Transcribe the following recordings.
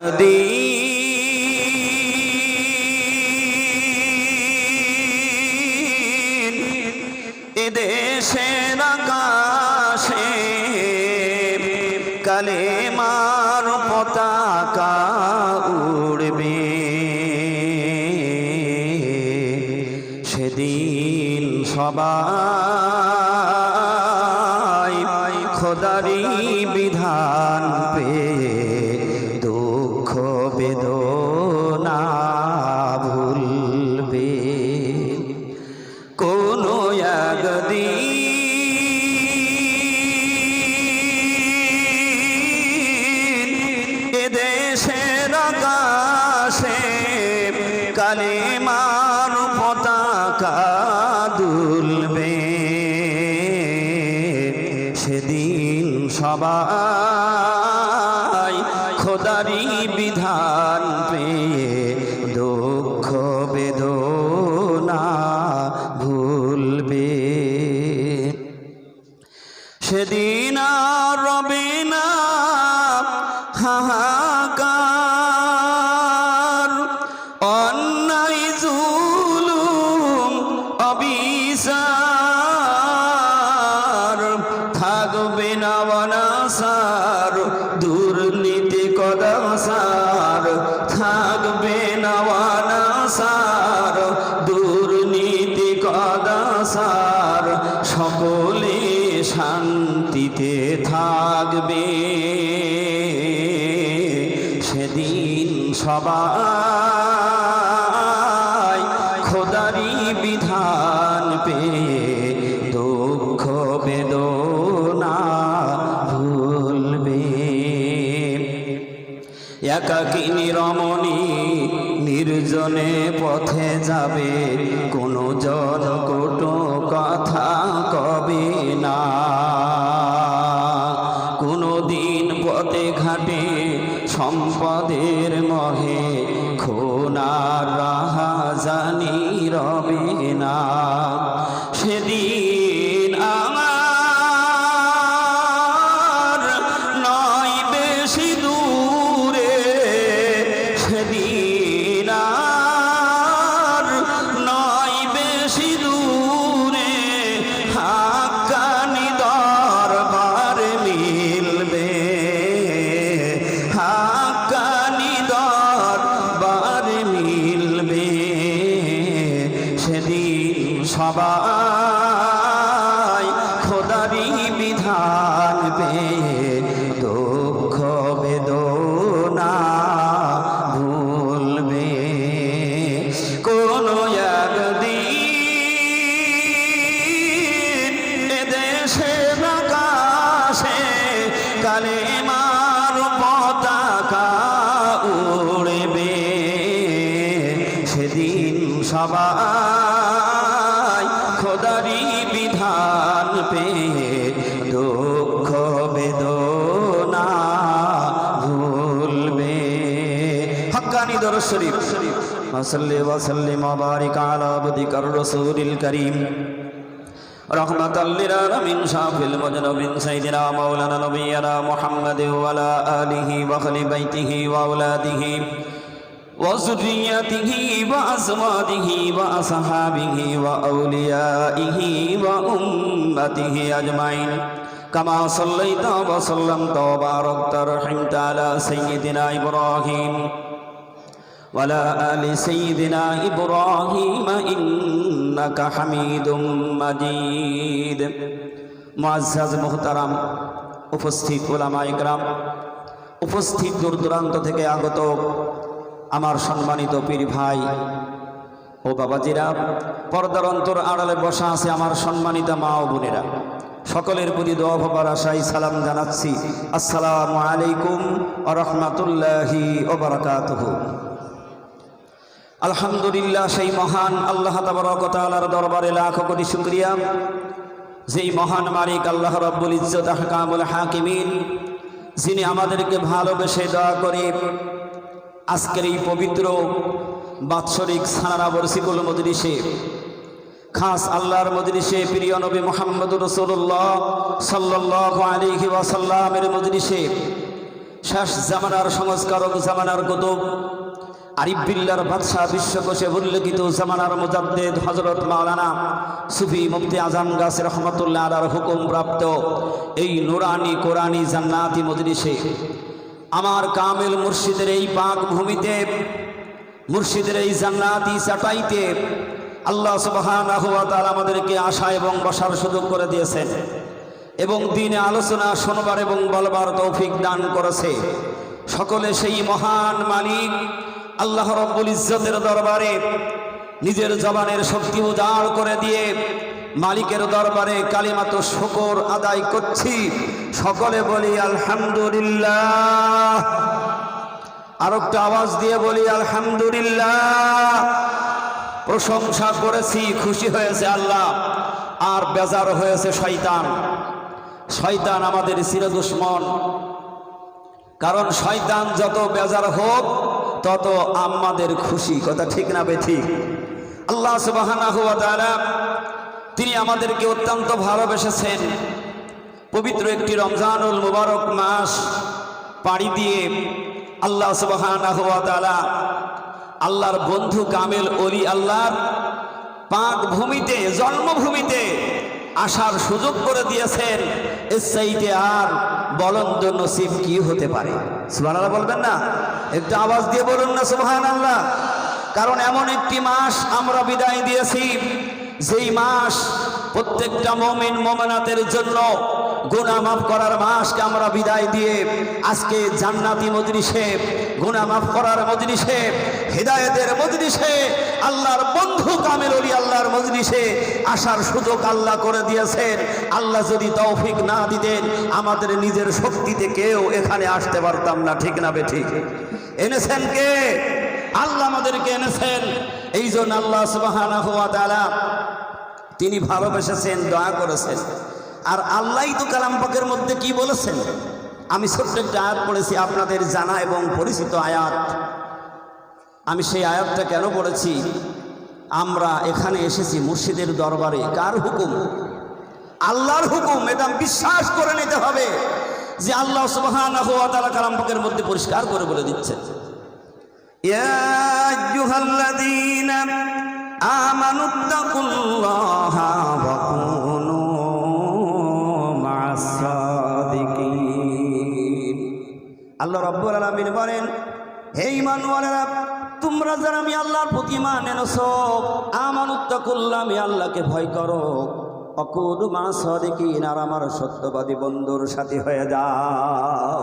দিন এদেশের আকাশে কালে মার পতাকা উড়বে। সেদিন সবাই কালে মার পতাকা দুলবে। সেদিন সবাই সবাই খোদারি বিধান পেয়ে দুঃখ বেদনা ভুলবে। একাকিনী রমণী নির্জনে পথে যাবে, কোনো জন কোটো কথা কবে না। কোনো দিন পথে ঘাটে সম্পদের সেদিন হক্কানি দরজ শরীফ মাসাল্লি ওয়াসাল্লিম ওয়াবারিক আলা আবদিকার রাসূলিল কারীম رحمة للعالمين شافي المذنبين سيدنا مولانا نبينا محمد وعلى آله وأهل بيته وأولاده وذريته وأزواجه وأصحابه وأوليائه وأمته أجمعين كما صليت وسلمت وباركت رحمت على سيدنا إبراهيم وعلى آل سيدنا إبراهيم إنك حميد مجيد معزز محترم উপস্থিত ওলামা ইকরাম উপস্থিত দূর দূরান্ত থেকে আগত আমার সম্মানিত পীর ভাই ও বাবাজিরা পর্দার অন্তর আড়ালে বসা আছে আমার সম্মানিত মা ও বোনেরা সকলের প্রতি দোয়া ভাবার আশাই সালাম জানাচ্ছি আসসালামু আলাইকুম আ রহমতুল্লাহি ওবরাকাতহু আলহামদুলিল্লাহ, সেই মহান আল্লাহ তাবরকতালার দরবারে লাখ কোটি শুক্রিয়া। যেই মহান মালিক আল্লাহ রব্বুল ইজ্জত আহকামুল হাকিমিন, যিনি আমাদেরকে ভালোবেসে দয়া করে আজকের এই পবিত্র বাৎসরিক সানারা বর্ষিকুল মজলিসে, খাস আল্লাহর মজলিসে প্রিয় নবী মোহাম্মদ রসুল্লাহ সাল্লাহ আলিহি ওয়াসাল্লামের মজলিসে শেষ জামানার সংস্কারক জামানার কুতুব আরিফ বিল্লার বাদশাহ বিশ্বকোষে উল্লেখিত জামানার মুজাদ্দেদ হজরত মাওলানা সুফি মুফতি আজম গাছের রহমতুল্লাহ আলার হুকুম প্রাপ্ত এই নুরানি কোরআনি জান্নাতি মজলিসে আমার কামেল মুর্শিদের এই পাক ভূমিতে, মুর্শিদের এই জান্নাতি চাটাইতে আল্লাহ তাআলা আমাদেরকে আশা এবং বসার সুযোগ করে দিয়েছেন এবং দিনে আলোচনা, শোনবার এবং বলবার তৌফিক দান করেছে। সকলে সেই মহান মালিক আল্লাহ রব্বুল ইজ্জতের দরবারে নিজের জবানের শক্তি উজাড় করে দিয়ে মালিকের দরবারে কালিমাত শকর আদায় করছি। সকলে বলি, আলহামদুলিল্লাহ। আর একটা আওয়াজ দিয়ে বলি, আলহামদুলিল্লাহ। প্রশংসা করেছি, খুশি হয়েছে আল্লাহ। আর বেজার হয়েছে শয়তান। শয়তান আমাদের চির দুশ্মন কারণ শয়তান যত বেজার হোক তত আমাদের খুশি, কথা ঠিক না বে ঠিক আল্লাহ তাআলা তিনি আমাদেরকে অত্যন্ত ভালোবেসেছেন। পবিত্র একটি রমজানুল মুবারক মাস পাড়ি দিয়ে আল্লাহ তাআলা আল্লাহর বন্ধু কামেল অলি আল্লাহর পাক ভূমিতে, জন্মভূমিতে আসার সুযোগ করে দিয়েছেন। এর চাইতে আর বলন্দ নসিব কি হতে পারে? সুবহানাল্লাহ বলবেন না? একটু আওয়াজ দিয়ে বলুন না সুহান আল্লাহ কারণ এমন একটি মাস আমরা বিদায় দিয়েছি। যেই মাস প্রত্যেকটা মমিন, মোমেনাতের জন্য গুণা মাফ করার মাসকে আমরা বিদায় দিয়ে আজকে জান্নাতি মজলিসে গুণা মাফ করার মজলিসে, হৃদায়তের মজলিসে, আল্লাহর বন্ধু কামের অলি আল্লাহর মজলিসে আসার সুযোগ আল্লাহ করে দিয়েছেন। আল্লাহ যদি তৌফিক না দিতেন, আমাদের নিজের শক্তিতে কেউ এখানে আসতে পারতাম না, ঠিক না বে ঠিক? এনেছেন কে? আল্লাহ আমাদেরকে এনেছেন। এই জন্য আল্লাহ তাআলা তিনি ভালোবেসেছেন, দয়া করেছেন। আর আল্লাহ তো কালাম পাকের মধ্যে কি বলেছেন? আমি ছোট্ট আয়াত পড়েছি, আপনাদের জানা এবং পরিচিত আয়াত। আমি সেই আয়াতটা কেন পড়েছি? আমরা এখানে এসেছি মুর্শিদের দরবারে। কার হুকুম? আল্লাহর হুকুম। এটা বিশ্বাস করে নিতে হবে যে আল্লাহ সুবহান কালাম পাকের মধ্যে পরিষ্কার করে বলে দিচ্ছে। ইয়া আল্লাহ রব্বুল আলমিন বলেন, হে ইমানুয়ালেরা তোমরা যারা আমি আল্লাহর প্রতি মান এনেছো আমানুত্তাকুল্লাহ আমি আল্লাহকে ভয় করো। অকুল মা সদিকিন আমার সত্যবাদী বন্ধুর সাথে হয়ে যাও।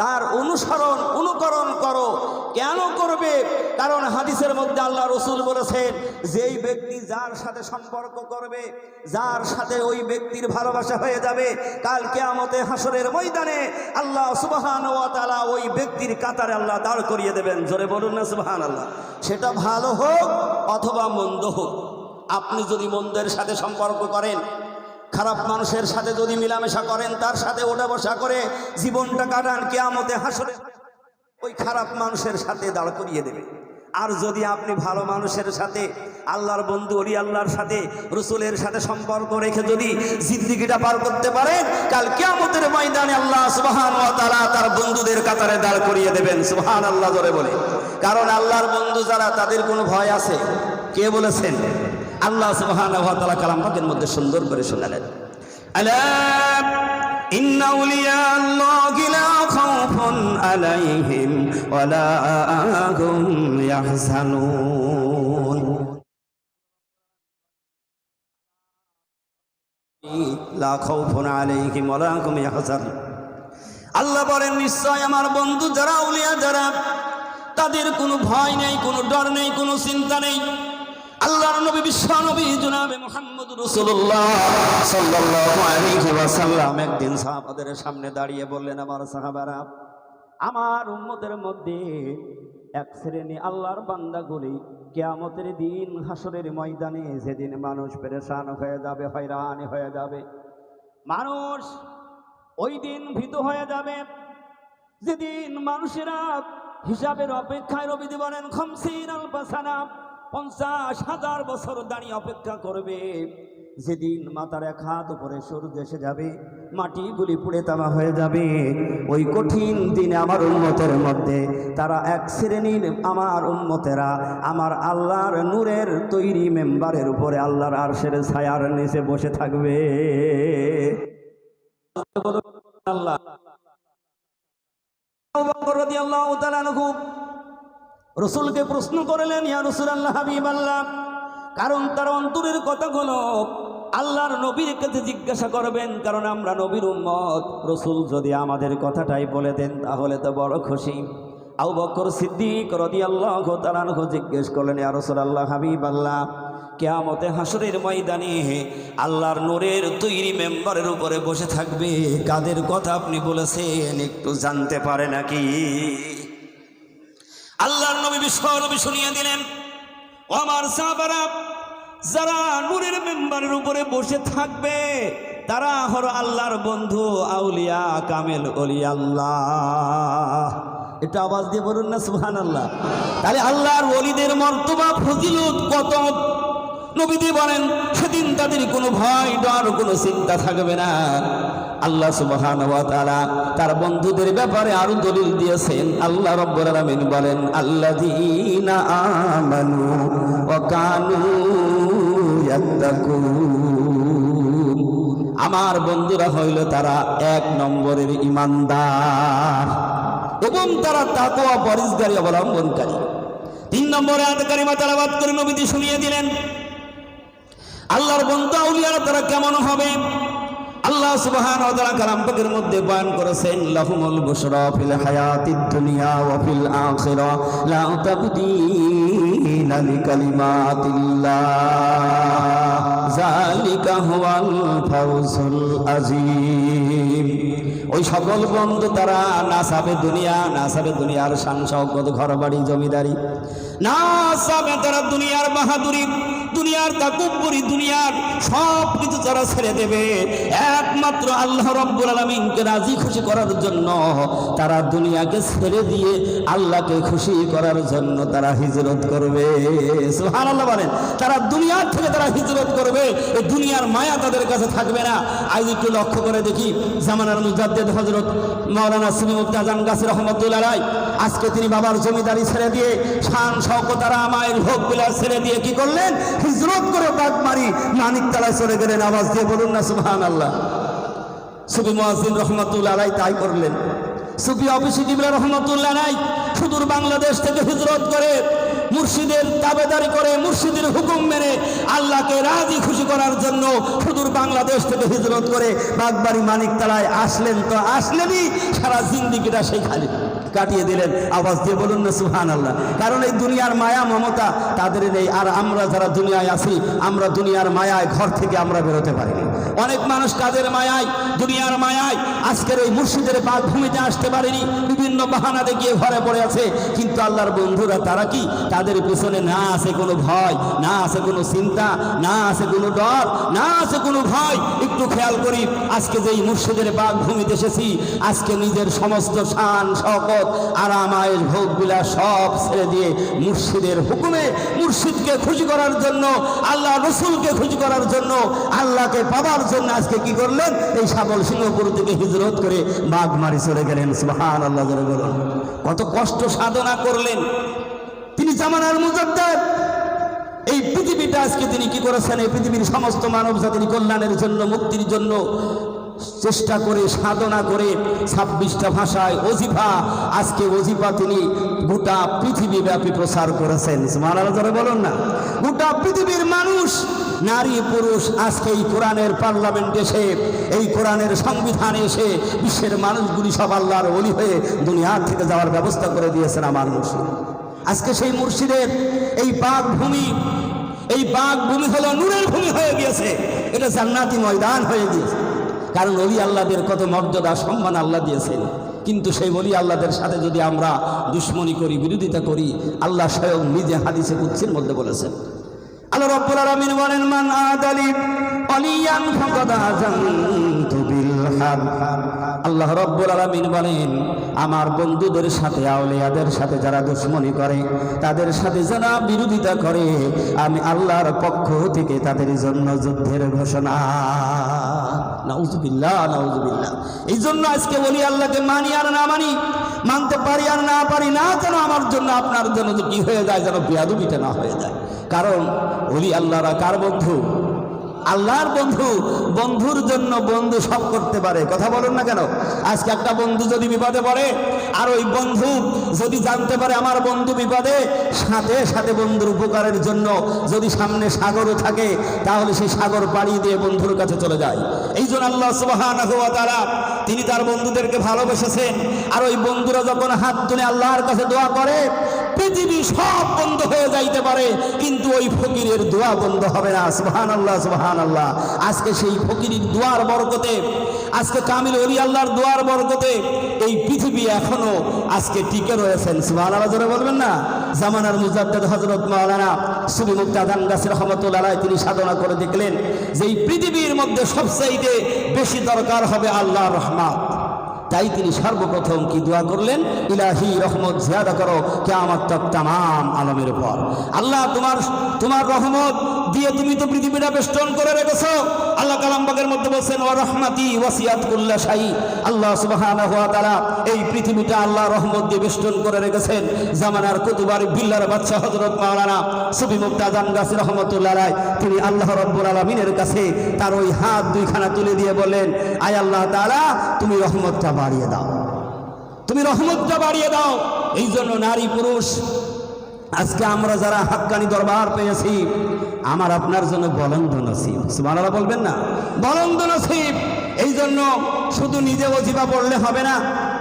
তার অনুসরণ, অনুকরণ করো। কেন করবে? কারণ হাদিসের মধ্যে আল্লাহ রসুল বলেছেন, যেই ব্যক্তি যার সাথে সম্পর্ক করবে, যার সাথে ওই ব্যক্তির ভালোবাসা হয়ে যাবে, কাল কেয়ামতে হাসরের ময়দানে আল্লাহ সুবাহান ওয়া তাআলা ওই ব্যক্তির কাতারে আল্লাহ দাঁড় করিয়ে দেবেন। জোরে বলুন না সুবাহান আল্লাহ সেটা ভালো হোক অথবা মন্দ হোক, আপনি যদি মন্দের সাথে সম্পর্ক করেন, খারাপ মানুষের সাথে যদি মিলামেশা করেন, তার সাথে ওঠা বসা করে জীবনটা কাটান, কেয়ামতে হাসরে ওই খারাপ মানুষের সাথে দাঁড় করিয়ে দেবে। আর যদি আপনি ভালো মানুষের সাথে, আল্লাহর বন্ধু অলি আল্লাহর সাথে, রসুলের সাথে সম্পর্ক রেখে যদি জিন্দিগিটা পার করতে পারেন, কাল কেমতের ময়দানে আল্লাহ সুহান ও তারা তার বন্ধুদের কাতারে দাঁড় করিয়ে দেবেন। সুহান আল্লাহ ধরে বলে। কারণ আল্লাহর বন্ধু যারা, তাদের কোনো ভয় আছে? কে বলেছেন? আল্লাহ সুহান ও তালা কালাম পাকের মধ্যে সুন্দর করে শোনালেন। আল্লাহ ইন্না উলিয়া আল্লাহ গিলা খাউফুন عليهم ولا هم يحزنون لا خوف عليهم ولا هم يحزنون আল্লাহ বলেন নিশ্চয় আমার বন্ধু যারা উলিয়া যারা তাদের কোনো ভয় নেই কোনো ডর নেই কোনো চিন্তা নেই আল্লাহর নবী বিশ্ব নবী জনাবে মুহাম্মদ রাসূলুল্লাহ সাল্লাল্লাহু আলাইহি ওয়াসাল্লাম একদিন সাহাবাদের সামনে দাঁড়িয়ে বললেন আমার সাহাবারা আমার উম্মতের মধ্যে এক শ্রেণি আল্লাহর বান্দাগুলি কেয়ামতের দিন হাসরের ময়দানে যেদিন মানুষ পেরেশান হয়ে যাবে, হয়রানি হয়ে যাবে, মানুষ ওই দিন ভীত হয়ে যাবে। যেদিন মানুষেরা হিসাবের অপেক্ষায় রবিদি বলেন, খমসিন আলবাসানা পঞ্চাশ হাজার বছর দাঁড়িয়ে অপেক্ষা করবে। যেদিন মাথার এক হাত উপরে সূর্য এসে যাবে মাটিগুলি পুড়ে তামা হয়ে যাবে। ওই কঠিন দিনে আমার উন্মতের মধ্যে তারা এক শ্রেণির আমার উন্মতেরা আমার আল্লাহর নূরের তৈরি মেম্বারের উপরে আল্লাহর আরশের ছায়ার নিচে বসে থাকবে। আল্লাহ রসুলকে প্রশ্ন করলেন, ইয়া রসুল আল্লাহ হাবিব আল্লাহ কারণ তার অন্তরের কথাগুলো আল্লাহর নবীর কাছে জিজ্ঞাসা করবেন, কারণ আমরা নবীর উম্মত। রসুল যদি আমাদের কথাটাই বলে দেন, তাহলে তো বড় খুশি। আউ বকর সিদ্দিক রদি আল্লাহ তালানহ জিজ্ঞেস করলেন, ইয়া রসুল আল্লাহ হাবিব আল্লাহ কেয়ামতে হাসরের ময়দানে আল্লাহর নূরের তৈরি মেম্বারের উপরে বসে থাকবে। কাদের কথা আপনি বলেছেন, একটু জানতে পারে নাকি? আল্লাহর নবী বিশ্ব নবী শুনিয়ে দিলেন আমার সাহাবারা যারা নূরের মেম্বারের উপরে বসে থাকবে, তারা হলো আল্লাহর বন্ধু আউলিয়া কামেল অলি আল্লাহ একটু আওয়াজ দিয়ে বলুন না সুহান আল্লাহ তাহলে আল্লাহর অলিদের মর্তবা, ফজিলত কত? নবীদি বলেন, সেদিন তাদের কোনো ভয় ডর, কোনো চিন্তা থাকবে না। আল্লাহ সুবহান ওয়া তাআলা তার বন্ধুদের ব্যাপারে আরও দলিল দিয়েছেন। আল্লাহ রাব্বুল আলামিন বলেন, আল্লাযীনা আমানু ওয়া কানু আমার বন্ধুরা হইল তারা এক নম্বরের ইমানদার এবং তারা তাকোয়া পরিষ্কারী অবলম্বনকারী। তিন নম্বরে আদকারিমা তারা বাদ করে নবীতি শুনিয়ে দিলেন, আল্লাহর বন্ধু আউলিয়ারা তারা কেমন হবে? আল্লাহ সুবহান ওয়া তাআলা কালাম পাকের মধ্যে বয়ান করেছেন, লাহুমুল বুশরা ফিল হায়াতিদ দুনিয়া ওয়া ফিল আখিরা, লা তাবদীলা লিকালিমাতিল্লাহ, যালিকা হুয়াল ফাউজুল আযীম ওই সকল বন্ধু তারা না সাবে দুনিয়া, না সাবে দুনিয়ার শওকত ঘর বাড়ি জমিদারি। না সাবে তারা দুনিয়ার বাহাদুরি, দুনিয়ার তাকুব্বরি, দুনিয়ার সব কিছু তারা ছেড়ে দেবে। একমাত্র আল্লাহ রব্বুল আলমিনকে রাজি খুশি করার জন্য তারা দুনিয়াকে ছেড়ে দিয়ে আল্লাহকে খুশি করার জন্য তারা হিজরত করবে। সুহান আল্লাহ বলেন, তারা দুনিয়ার থেকে তারা হিজরত করবে, এই দুনিয়ার মায়া তাদের কাছে থাকবে না। আজ একটু লক্ষ্য করে দেখি, জামানার মুজাদ্দেদ হজরত মাওলানা সিমিউদ্দাজান গাছের রহমতুল্লাহ রায় আজকে তিনি বাবার জমিদারি ছেড়ে দিয়ে, শান শওকতারা মায়ের ভোগ ছেড়ে দিয়ে কি করলেন? হিজরত করে বাদ মারি মানিক তালায় চলে গেলেন। আওয়াজ দিয়ে বলুন না সুবহান আল্লাহ সুবি মুয়াজ্জিন রহমতুল্লাহ আলাই তাই করলেন। সুফি অফিসি কিবলা রহমতুল্লাহ নাই সুদূর বাংলাদেশ থেকে হিজরত করে মুর্শিদের দাবেদারি করে মুর্শিদের হুকুম মেনে আল্লাহকে রাজি খুশি করার জন্য সুদূর বাংলাদেশ থেকে হিজরত করে বাগবাড়ি মানিকতলায় আসলেন। তো আসলেনই সারা জিন্দিগিটা সেই খালি। কাটিয়ে দিলেন। আওয়াজ দিয়ে বলুন না সুহান আল্লাহ কারণ এই দুনিয়ার মায়া, মমতা, তাদের নেই। আর আমরা যারা দুনিয়ায় আছি, আমরা দুনিয়ার মায়ায়, ঘর থেকে আমরা বেরোতে পারিনি। অনেক মানুষ কাদের মায়ায়, দুনিয়ার মায়ায়, আজকের এই মুর্শিদের ভূমিতে আসতে পারেনি। বিভিন্ন বাহানা দেখিয়ে ঘরে পড়ে আছে। কিন্তু আল্লাহর বন্ধুরা, তারা কি? তাদের পিছনে না আছে কোনো ভয়, না আছে কোনো চিন্তা, না আছে কোনো ডর, না আছে কোনো ভয়। একটু খেয়াল করি, আজকে যেই মুর্শিদের বাঘ ভূমিতে এসেছি, আজকে নিজের সমস্ত শান শকত ভোগ বিলাস সব ছেড়ে দিয়ে মুর্শিদের হুকুমে মুর্শিদকে খুশি করার জন্য, আল্লাহ রসুলকে খুশি করার জন্য, আল্লাহকে পাবার জন্য আজকে কি করলেন? এই সাবল সিংহপুর থেকে হিজরত করে বাঘ মারি চলে গেলেন। সুবহান আল্লাহ বলুন। কত কষ্ট সাধনা করলেন। তিনি জামানার মুজাদ্দাদ। এই পৃথিবীটা আজকে তিনি কি করেছেন? এই পৃথিবীর সমস্ত মানব জাতির কল্যাণের জন্য, মুক্তির জন্য চেষ্টা করে, সাধনা করে ছাব্বিশটা ভাষায় অজিফা, আজকে অজিফা তিনি গোটা পৃথিবী ব্যাপী প্রচার করেছেন মারাল বলুন না। গোটা পৃথিবীর মানুষ, নারী, পুরুষ, আজকে এই কোরআনের পার্লামেন্টে এসে, এই কোরআনের সংবিধানে এসে, বিশ্বের মানুষগুলি সব আল্লাহর অলি হয়ে দুনিয়ার থেকে যাওয়ার ব্যবস্থা করে দিয়েছেন আমার মুর্শিদ। আজকে সেই মুর্শিদের এই বাঘ ভূমি, এই বাঘ ভূমি হলো নূরের ভূমি হয়ে গিয়েছে। এটা জান্নাতি ময়দান হয়ে গিয়েছে। কারণ অলি আল্লাহদের কত মর্যাদা, সম্মান আল্লাহ দিয়েছেন। কিন্তু সেই অলি আল্লাহদের সাথে যদি আমরা দুশ্মনী করি, বিরোধিতা করি, আল্লাহ স্বয়ং নিজে হাদিসে কুচ্ছির মধ্যে বলেছেন। আল্লাহ আল্লাহ রব্বুল আলমিন বলেন, আমার বন্ধুদের সাথে, আউলিয়াদের সাথে যারা দুশ্মনী করে, তাদের সাথে যারা বিরোধিতা করে, আমি আল্লাহর পক্ষ থেকে তাদের জন্য যুদ্ধের ঘোষণা। নাউজুবিল্লাহ নাউজুবিল্লাহ। এই জন্য আজকে বলি, আল্লাহকে মানি আর না মানি, মানতে পারি আর না পারি না, যেন আমার জন্য, আপনার জন্য কি হয়ে যায়, যেন বেয়াদুবিটা না হয়ে যায়। কারণ ওলি আল্লাহরা কার বন্ধু? আল্লাহর বন্ধু, বন্ধুর জন্য বন্ধু সব করতে পারে। কথা বলুন না কেন? আজকে একটা বন্ধু যদি বিপদে পড়ে, আর ওই বন্ধু যদি জানতে পারে আমার বন্ধু বিপদে, সাথে সাথে বন্ধুর উপকারের জন্য যদি সামনে সাগরও থাকে, তাহলে সেই সাগর পাড়ি দিয়ে বন্ধুর কাছে চলে যায়। এই জন্য আল্লাহ ওয়া তাআলা তিনি তার বন্ধুদেরকে ভালোবেসেছেন। আর ওই বন্ধুরা যখন হাত তুলে আল্লাহর কাছে দোয়া করে পৃথিবী সব বন্ধ হয়ে যাইতে পারে, কিন্তু ওই ফকিরের দোয়া বন্ধ হবে না। সুবহান আল্লাহ সুবহান আল্লাহ আজকে সেই ফকিরের দোয়ার বরকতে, আজকে কামিল অলি আল্লাহর দোয়ার বরকতে এই পৃথিবী এখনও আজকে টিকে রয়েছেন। সুবহান আল্লাহ জোরে বলবেন না? জামানার মুজাদ্দ হজরত মাওলানা সুবি মুক্তাদান গাছের রহমতুল্লাহ তিনি সাধনা করে দেখলেন যে এই পৃথিবীর মধ্যে সবচাইতে বেশি দরকার হবে আল্লাহর রহমত। তাই তিনি সর্বপ্রথম কি দোয়া করলেন? ইলাহি রহমত জিয়াদা করো, কেয়ামত তক তামাম আলমের উপর। আল্লাহ তোমার তোমার রহমত দিয়ে তুমি তো পৃথিবীটা বেষ্টন করে রেখেছো। আল্লাহ কালামবাগের মধ্যে বলছেন ও রহমাতি ওয়াসিয়াত কুল্লা শাহী আল্লাহ সুবহানাহু ওয়া তাআলা এই পৃথিবীটা আল্লাহ রহমত দিয়ে বেষ্টন করে রেখেছেন। জামানার কুতুবার বিল্লার বাদশা হযরত মাওলানা সুফি মুক্তাদান গাছি রহমতুল্লাহ আলাইহি, তিনি আল্লাহ রাব্বুল আলামিনের কাছে তার ওই হাত দুইখানা তুলে দিয়ে বলেন আয় আল্লাহ তাআলা, তুমি রহমতটা বাড়িয়ে দাও। তুমি রহমতটা বাড়িয়ে দাও। এই জন্য নারী পুরুষ, আজকে আমরা যারা হাক্কানি দরবার পেয়েছি আমার আপনার জন্য বলন্দ নসিব সুবহানাল্লাহ বলবেন না বলন্দ নসিব এই জন্য শুধু নিজে ওজিবা পড়লে হবে না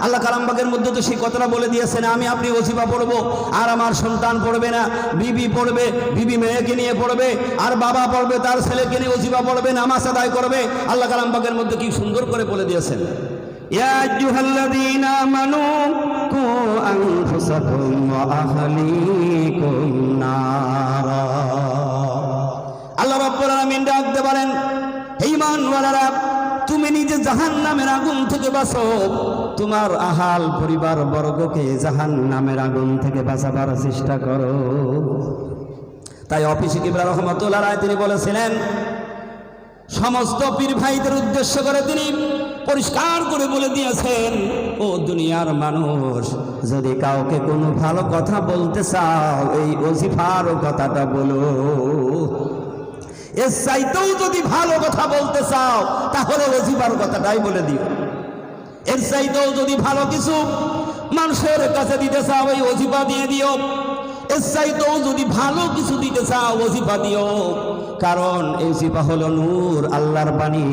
আল্লাহ কালামবাগের মধ্যে তো সেই কথাটা বলে দিয়েছেন আমি আপনি ওজিবা পড়বো আর আমার সন্তান পড়বে না বিবি পড়বে বিবি মেয়েকে নিয়ে পড়বে আর বাবা পড়বে তার ছেলেকে নিয়ে ওজিবা পড়বে নামাজ আদায় করবে আল্লাহ কালামবাগের মধ্যে কি সুন্দর করে বলে দিয়েছেন يا أيها الذين آمنوا قوا أنفسكم وأهليكم نارا আল্লাহ রাব্বুল আলামিন ডাকতে পারেন হে ঈমানওয়ালারা তুমি নিজে জাহান্নামের আগুন থেকে বাঁচো। তোমার আহাল পরিবার বর্গকে জাহান্নামের আগুন থেকে বাঁচাবার চেষ্টা করো। তাই অফিসে কিবরা রহমতুল্লাহ রায় তিনি বলেছিলেন, সমস্ত পীর ভাইদের উদ্দেশ্য করে তিনি পরিষ্কার করে বলে দিয়েছেন, ও দুনিয়ার মানুষ, যদি কাউকে কোনো ভালো কথা বলতে চাও, এই অজিফার কথাটা বলো। এর চাইতেও যদি ভালো কথা বলতে চাও, তাহলে অজিফার কথাটাই বলে দিও। এর চাইতেও যদি ভালো কিছু মানুষের কাছে দিতে চাও, এই অজিফা দিয়ে দিও। এর চাইতেও যদি ভালো কিছু দিতে চাও ওজিফা দিও। কারণ এই জিফা হলো নূর, আল্লাহর বাণী।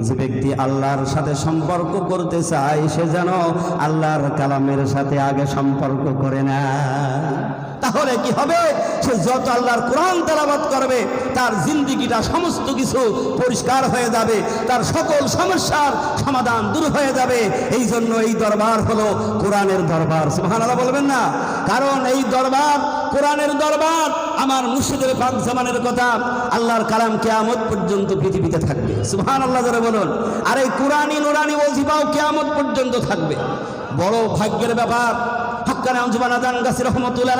যে ব্যক্তি আল্লাহর সাথে সম্পর্ক করতে চায়, সে যেন আল্লাহর কালামের সাথে আগে সম্পর্ক করে না তাহলে কি হবে? সে যত আল্লাহর কোরআন তেলাবাত করবে, তার জিন্দিগিটা সমস্ত কিছু পরিষ্কার হয়ে যাবে, তার সকল সমস্যার সমাধান দূর হয়ে যাবে। এই জন্য এই দরবার হলো কোরআনের দরবার। সুবহানাল্লাহ বলবেন না? কারণ এই দরবার, কোরআনের দরবার আমার মুর্শিদের পাক জামানের কথা, আল্লাহর কালাম কেয়ামত পর্যন্ত পৃথিবীতে থাকবে। সুহান আল্লাহ ধরে বলুন। আর এই কোরআনি নুরানি ওজিফাও কেয়ামত পর্যন্ত থাকবে। বড় ভাগ্যের ব্যাপার হাক্কানে আঞ্জুমান আদান গাছি রহমতুল্লাহ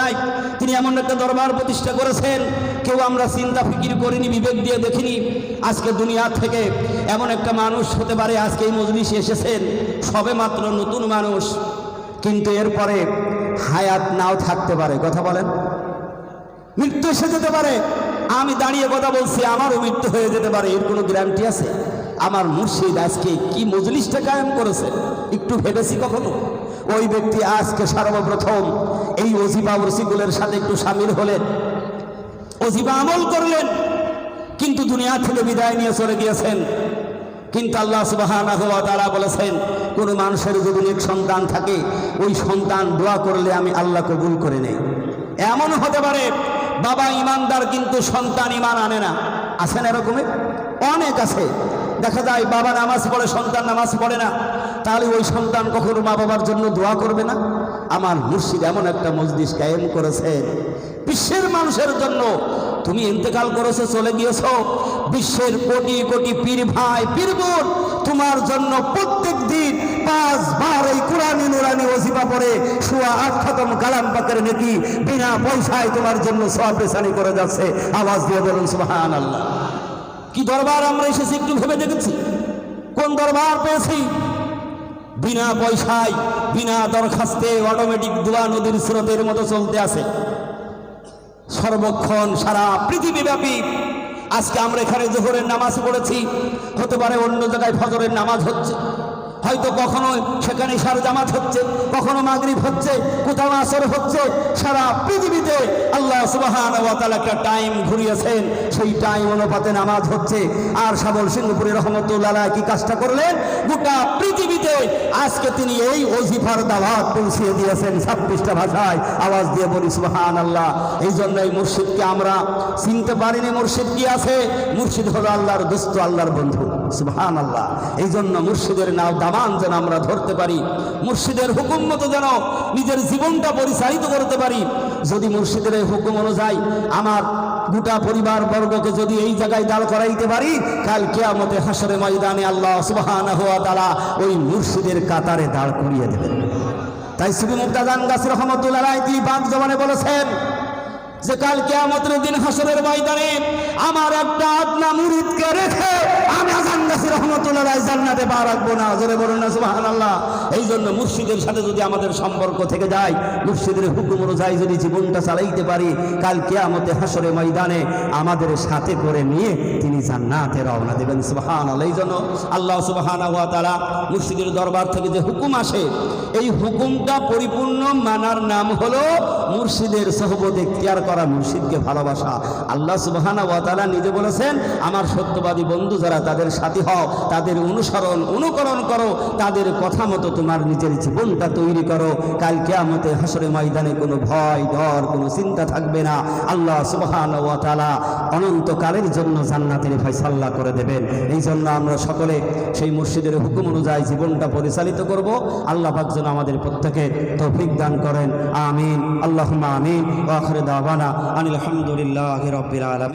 তিনি এমন একটা দরবার প্রতিষ্ঠা করেছেন, কেউ আমরা চিন্তা ফিকির করিনি, বিবেক দিয়ে দেখিনি। আজকে দুনিয়া থেকে এমন একটা মানুষ হতে পারে, আজকে এই মজলিসে এসেছেন, সবে মাত্র নতুন মানুষ। কিন্তু এরপরে হায়াত নাও থাকতে পারে, কথা বলেন। মৃত্যু এসে যেতে পারে, আমি দাঁড়িয়ে কথা বলছি, আমারও মৃত্যু হয়ে যেতে পারে, এর কোনো গ্যারান্টি আছে? আমার মুর্শিদ আজকে কি মজলিসটা কায়েম করেছে, একটু ভেবেছি কখনো? ওই ব্যক্তি আজকে সর্বপ্রথম এই অজিবা রসিকুলের সাথে একটু সামিল হলেন। অজিবা আমল করলেন, কিন্তু দুনিয়া থেকে বিদায় নিয়ে চলে গিয়েছেন। কিন্তু আল্লাহ সুবাহ তারা বলেছেন, কোনো মানুষের যদি এক সন্তান থাকে, ওই সন্তান দোয়া করলে আমি আল্লাহ কবুল করে নেই। এমন হতে পারে বাবা ইমানদার কিন্তু সন্তান ইমান আনে না। আছেন এরকমের অনেক আছে। দেখা যায় বাবা নামাজ পড়ে, সন্তান নামাজ পড়ে না। তাহলে ওই সন্তান কখনো মা বাবার জন্য দোয়া করবে না? আমার মুর্শিদ এমন একটা মসজিদ কায়েম করেছে। বিশ্বের মানুষের জন্য। তুমি ইন্তেকাল করেছ, চলে গিয়েছ। বিশ্বের কোটি কোটি পীর ভাই পীর বোন তোমার জন্য প্রত্যেক দিন পাঁচ বার এই কোরআনি নুরানি ওজিফা পড়ে শুয়া আট খতম কালাম পাকের নাকি বিনা পয়সায় তোমার জন্য সব করে যাচ্ছে। আওয়াজ দিয়ে বলুন সুবহান আল্লাহ কি দরবার আমরা এসেছি একটু ভেবে দেখেছি? কোন দরবার পেয়েছি? বিনা পয়সায়, বিনা দরখাস্তে অটোমেটিক দোয়া নদীর স্রোতের মতো চলতে আছে। সর্বক্ষণ সারা পৃথিবীব্যাপী আজকে আমরা এখানে জোহরের নামাজ পড়েছি। হতে পারে অন্য জায়গায় ফজরের নামাজ হচ্ছে। হয়তো কখনো সেখানে সার জামাত হচ্ছে, কখনো মাগরিব হচ্ছে, কোথাও আসর হচ্ছে, সারা পৃথিবীতে আল্লাহ সুবাহান একটা টাইম ঘুরিয়েছেন, সেই টাইম অনুপাতে নামাজ হচ্ছে। আর সাবল সিংহপুরের রহমতুল্লাহ কি কাজটা করলেন? গোটা পৃথিবীতে আজকে তিনি এই ওজিফার দাওয়াত পৌঁছিয়ে দিয়েছেন ছাব্বিশটা ভাষায় আওয়াজ দিয়ে বলি সুবাহান আল্লাহ এই জন্য এই মুর্শিদকে আমরা চিনতে পারিনি মুর্শিদ কি আছে? মুর্শিদ হলো আল্লাহর দুস্থ আল্লাহর বন্ধু। সুবহান আল্লাহ এই জন্য মুর্শিদের নাও দামান যেন আমরা ধরতে পারি। মুর্শিদের হুকুম মতো যেন নিজের জীবনটা পরিচালিত করতে পারি। যদি মুর্শিদের এই হুকুম অনুযায়ী আমার গোটা পরিবার বর্গকে যদি এই জায়গায় দাঁড় করাইতে পারি, কাল কেয়ামতে হাসরে ময়দানে আল্লাহ সুবহান হওয়া তালা ওই মুর্শিদের কাতারে দাঁড় করিয়ে দেবেন। তাই সুবি মুক্তাদান গাছ রহমতুল্লাহ তিনি বাক জবানে বলেছেন যে কাল কেয়ামতের দিন হাসরের ময়দানে আমার একটা আদনা মুরিদকে রেখে আমি আজান গাছি রহমতুল্লাহ জান্নাতে পা রাখব না। জোরে বলুন না, সুবহানাল্লাহ। এই জন্য মুর্শিদের সাথে যদি আমাদের সম্পর্ক থেকে যায়, মুর্শিদের হুকুম অনুযায়ী যদি জীবনটা চালাইতে পারি, কাল কেয়ামতে হাসরে ময়দানে আমাদের সাথে করে নিয়ে তিনি জান্নাতে রওনা দেবেন, সুবহানাল্লাহ। এই জন্য আল্লাহ সুবহানাহু ওয়া তারা মুর্শিদের দরবার থেকে যে হুকুম আসে, এই হুকুমটা পরিপূর্ণ মানার নাম হলো মুর্শিদের সহবত এখতিয়ার করা মুর্শিদকে ভালোবাসা। আল্লাহ সুবহানা ওয়া তাআলা নিজে বলেছেন, আমার সত্যবাদী বন্ধু যারা তাদের সাথী হও, তাদের অনুসরণ, অনুকরণ করো, তাদের কথা মতো তোমার নিজের জীবনটা তৈরি করো। কাল কেয়ামতে হাসরে ময়দানে কোনো ভয়, ডর, কোনো চিন্তা থাকবে না। আল্লাহ সুবহানা ওয়া তাআলা অনন্তকালের জন্য জান্নাতের ফয়সাল্লা করে দেবেন। এই জন্য আমরা সকলে সেই মুর্শিদের হুকুম অনুযায়ী জীবনটা পরিচালিত করব। আল্লাহ পাক যেন আমাদের প্রত্যেকে তৌফিক দান করেন। আমিন। আল্লাহ আমিন। ওয়াখরে দাওয়ানা আনিল হামদুলিল্লাহ রবিল আলামিন।